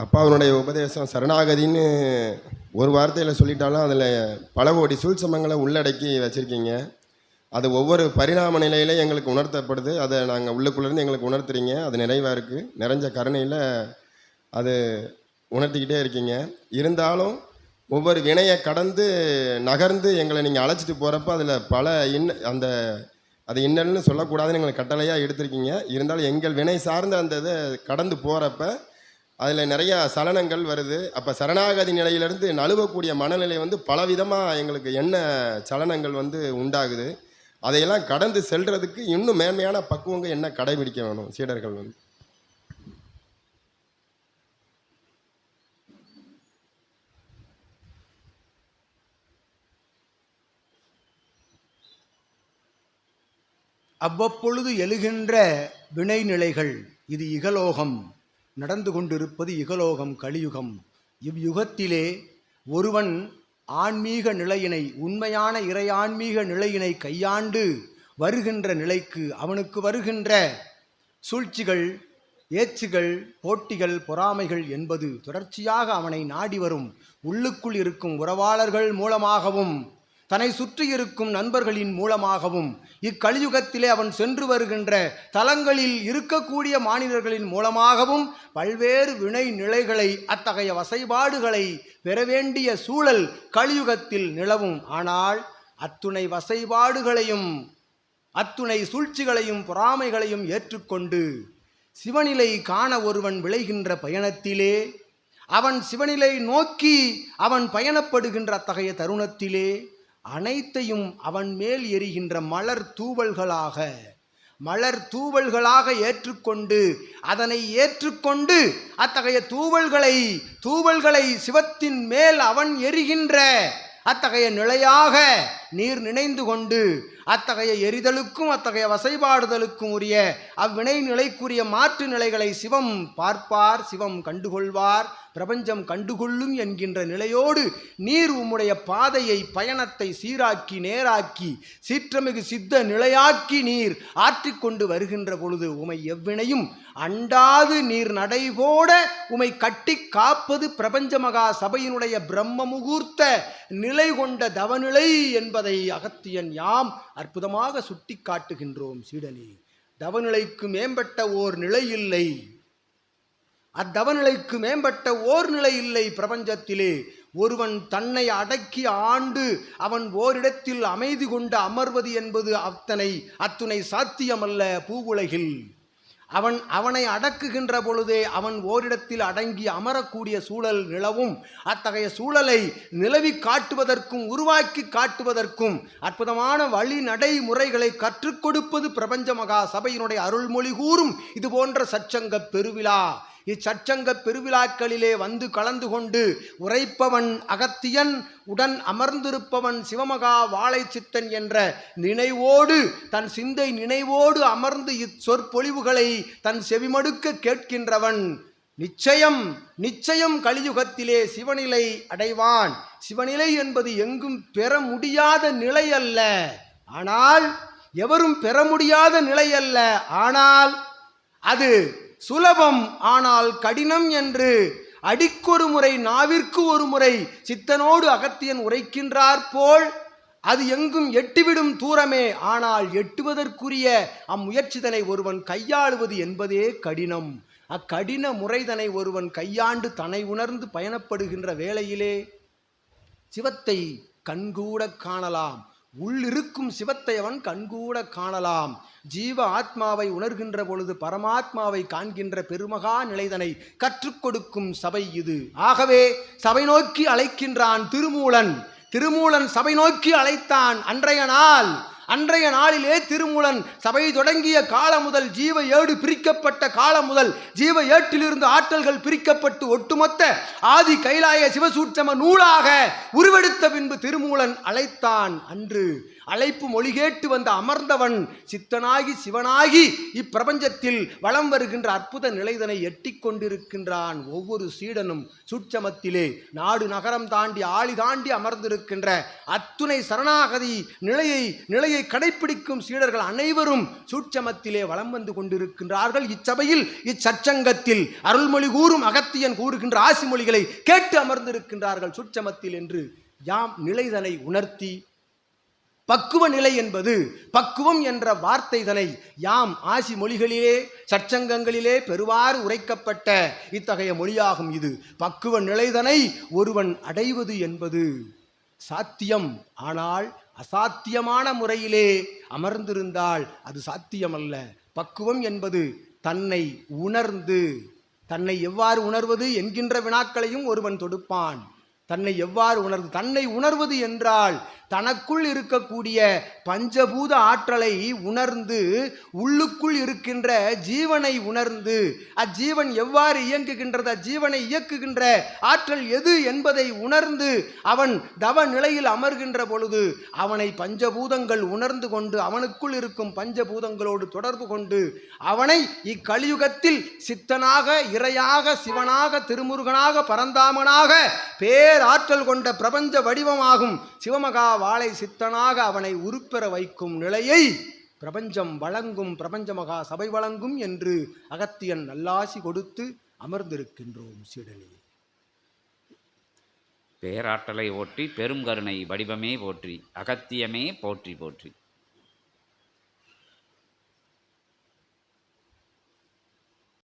அப்பாவினுடைய உபதேசம் சரணாகதின்னு ஒரு வார்த்தையில் சொல்லிட்டாலும் அதில் பல கோடி சூழ்ச்சமங்களை உள்ளடக்கி வச்சுருக்கீங்க. அது ஒவ்வொரு பரிணாம நிலையில எங்களுக்கு உணர்த்தப்படுது. அதை நாங்கள் உள்ளுக்குள்ளேருந்து எங்களுக்கு உணர்த்துறீங்க. அது நிறைவாக இருக்குது நிறைஞ்ச கருணையில் அது உணர்த்திக்கிட்டே இருக்கீங்க. இருந்தாலும் ஒவ்வொரு வினையை கடந்து நகர்ந்து எங்களை நீங்கள் அழைச்சிட்டு போகிறப்ப அதில் பல இன்ன அந்த அது இன்னல்னு சொல்லக்கூடாதுன்னு எங்களை கட்டளையாக எடுத்திருக்கீங்க. இருந்தாலும் எங்கள் வினை சார்ந்த அந்த இதை கடந்து போகிறப்ப அதில் நிறையா சலனங்கள் வருது. அப்போ சரணாகதி நிலையிலேருந்து நழுவக்கூடிய மனநிலை வந்து பலவிதமாக எங்களுக்கு என்ன சலனங்கள் வந்து உண்டாகுது. அதையெல்லாம் கடந்து செல்றதுக்கு இன்னும் மேன்மையான பக்குவங்க என்ன கடைபிடிக்க வேணும்? சீடர்கள் வந்து. அவ்வப்பொழுது எழுகின்ற வினைநிலைகள் இது இகலோகம். நடந்து கொண்டிருப்பது இகலோகம் கலியுகம். இவ்யுகத்திலே ஒருவன் ஆன்மீக நிலையினை உண்மையான இறை ஆன்மீக நிலையினை கையாண்டு வருகின்ற நிலைக்கு அவனுக்கு வருகின்ற சூழ்ச்சிகள் ஏச்சுகள் போட்டிகள் பொறாமைகள் என்பது தொடர்ச்சியாக அவனை நாடி வரும். உள்ளுக்குள் இருக்கும் உறவாளர்கள் மூலமாகவும் தன்னை சுற்றி இருக்கும் நண்பர்களின் மூலமாகவும் இக்கலியுகத்திலே அவன் சென்று வருகின்ற தலங்களில் இருக்கக்கூடிய மாநிலர்களின் மூலமாகவும் பல்வேறு வினை நிலைகளை அத்தகைய வசைபாடுகளை பெற வேண்டிய சூழல் கலியுகத்தில் நிலவும். ஆனால் அத்துணை வசைபாடுகளையும் அத்துணை சூழ்ச்சிகளையும் பொறாமைகளையும் ஏற்றுக்கொண்டு சிவநிலை காண ஒருவன் விளைகின்ற பயணத்திலே அவன் சிவநிலை நோக்கி அவன் பயணப்படுகின்ற அத்தகைய தருணத்திலே அனைத்தையும் அவன் மேல் எரிகின்ற மலர் தூவல்களாக மலர் தூவல்களாக ஏற்றுக்கொண்டு அதனை ஏற்றுக்கொண்டு அத்தகைய தூவல்களை தூவல்களை சிவத்தின் மேல் அவன் எரிகின்ற அத்தகைய நிலையாக நீர் நினைந்து கொண்டு அத்தகைய எரிதலுக்கும் அத்தகைய வசைபாடுதலுக்கும் உரிய அவ்வினை நிலைக்குரிய மாற்று நிலைகளை சிவம் பார்ப்பார் சிவம் கண்டுகொள்வார் பிரபஞ்சம் கண்டுகொள்ளும் என்கின்ற நிலையோடு நீர் உம்முடைய பாதையை பயணத்தை சீராக்கி நேராக்கி சீற்றமிகு சித்த நிலையாக்கி நீர் ஆற்றிக்கொண்டு வருகின்ற பொழுது உமை எவ்வினையும் அண்டாது நீர் நடைபோட உமை கட்டி காப்பது பிரபஞ்ச மகா சபையினுடைய பிரம்ம முகூர்த்த நிலை கொண்ட தவநிலை என்பது அகத்தியன் யாம் அற்புதமாக சுட்டி காட்டுகின்றோம் சீடனே. தவநிலைக்கு மேம்பட்ட ஓர் நிலை இல்லை அத்தவநிலைக்கு மேம்பட்ட ஓர் நிலை இல்லை பிரபஞ்சத்திலே. ஒருவன் தன்னை அடக்கி ஆண்டு அவன் ஓரிடத்தில் அமைதி கொண்டு அமர்வது என்பது அத்தனை அத்துணை சாத்தியமல்ல பூவுலகில். அவன் அவனை அடக்குகின்ற பொழுதே அவன் ஓரிடத்தில் அடங்கி அமரக்கூடிய சூழல் நிலவும். அத்தகைய சூழலை நிலவி காட்டுவதற்கும் உருவாக்கி காட்டுவதற்கும் அற்புதமான வழி நடைமுறைகளை கற்றுக் கொடுப்பது பிரபஞ்ச மகா சபையினுடைய அருள்மொழி கூறும். இது போன்ற சச்சங்க பெருவிழா. இச்சச்சங்க பெருவிழாக்களிலே வந்து கலந்து கொண்டு உரைப்பவன் அகத்தியன் உடன் அமர்ந்திருப்பவன் சிவமகா வாழைச்சித்தன் என்ற நினைவோடு தன் சிந்தை நினைவோடு அமர்ந்து இச்சொற்பொழிவுகளை தன் செவிமடுக்க கேட்கின்றவன். நிச்சயம் நிச்சயம் கலியுகத்திலே சிவநிலை அடைவான். சிவநிலை என்பது எங்கும் பெற முடியாத நிலை அல்ல. ஆனால் எவரும் பெற முடியாத நிலை அல்ல. ஆனால் அது சுலபம் ஆனால் கடினம் என்று அடிக்கொரு முறை நாவிற்கு ஒரு முறை சித்தனோடு அகத்தியன் உரைக்கின்றார் போல் அது எங்கும் எட்டிவிடும் தூரமே ஆனால் எட்டுவதற்குரிய அம்முயற்சிதனை ஒருவன் கையாளுவது என்பதே கடினம். அக்கடின முறைதனை ஒருவன் கையாண்டு தன்னை உணர்ந்து பயணப்படுகின்ற வேளையிலே சிவத்தை கண்கூட காணலாம். உள்ளிருக்கும் சிவத்தை அவன் கண்கூட காணலாம். ஜீவ ஆத்மாவை உணர்கின்ற பொழுது பரமாத்மாவை காண்கின்ற பெருமகா நிலைதனை கற்றுக் கொடுக்கும் சபை இது. ஆகவே சபை நோக்கி அழைக்கின்றான் திருமூலன். திருமூலன் சபை நோக்கி அழைத்தான். அன்றைய நாள் அன்றைய நாளிலே திருமூலன் சபை தொடங்கிய காலம் முதல் ஜீவ ஏடு பிரிக்கப்பட்ட காலம் முதல் ஜீவ ஏட்டிலிருந்து ஆற்றல்கள் பிரிக்கப்பட்டு ஒட்டுமொத்த ஆதி கைலாய சிவசூட்சம நூலாக உருவெடுத்த பின்பு திருமூலன் அழைத்தான் அன்று. அழைப்பு மொழி கேட்டு அமர்ந்தவன் சித்தனாகி சிவனாகி இப்பிரபஞ்சத்தில் வலம் வருகின்ற அற்புத நிலைதனை எட்டி கொண்டிருக்கின்றான் ஒவ்வொரு சீடனும் சுட்சமத்திலே. நாடு நகரம் தாண்டி ஆளி தாண்டி அமர்ந்திருக்கின்ற அத்துணை சரணாகதி நிலையை நிலையை கடைபிடிக்கும் சீடர்கள் அனைவரும் சூட்சமத்திலே வலம் வந்து கொண்டிருக்கின்றார்கள். இச்சபையில் இச்சச்சங்கத்தில் அருள்மொழி கூறும் அகத்தியன் கூறுகின்ற ஆசி மொழிகளை கேட்டு அமர்ந்திருக்கின்றார்கள் சூட்சமத்தில் என்று யாம் நிலைதனை உணர்த்தி பக்குவ நிலை என்பது பக்குவம் என்ற வார்த்தைதனை யாம் ஆசி மொழிகளிலே சற்சங்கங்களிலே பெருவாறு உரைக்கப்பட்ட இத்தகைய மொழியாகும் இது. பக்குவ நிலைதனை ஒருவன் அடைவது என்பது சாத்தியம். ஆனால் அசாத்தியமான முறையிலே அமர்ந்திருந்தால் அது சாத்தியமல்ல. பக்குவம் என்பது தன்னை உணர்ந்து தன்னை எவ்வாறு உணர்வது என்கின்ற வினாக்களையும் ஒருவன் தொடுப்பான். தன்னை எவ்வாறு உணர்வு தன்னை உணர்வது என்றால் தனக்குள் இருக்கக்கூடிய பஞ்சபூத ஆற்றலை உணர்ந்து உள்ளுக்குள் இருக்கின்ற ஜீவனை உணர்ந்து அஜீவன் எவ்வாறு இயங்குகின்றது அஜீவனை இயக்குகின்ற ஆற்றல் எது என்பதை உணர்ந்து அவன் தவ நிலையில் அமர்கின்ற பொழுது அவனை பஞ்சபூதங்கள் உணர்ந்து கொண்டு அவனுக்குள் இருக்கும் பஞ்சபூதங்களோடு தொடர்பு கொண்டு அவனை இக்கலியுகத்தில் சித்தனாக இறையாக சிவனாக திருமுருகனாக பரந்தாமனாக பேராற்றல் கொண்ட பிரபஞ்ச வடிவமாகும் சிவமகா வாழை சித்தனாக அவனை உருப்பெற வைக்கும் நிலையை பிரபஞ்சம் வழங்கும் பிரபஞ்ச மகா சபை வழங்கும் என்று அகத்தியன் நல்லாசி கொடுத்து அமர்ந்திருக்கின்றோம் சீடனே. பேராற்றலை ஓற்றி பெரும் கருணை வடிவமே போற்றி அகத்தியமே போற்றி போற்றி.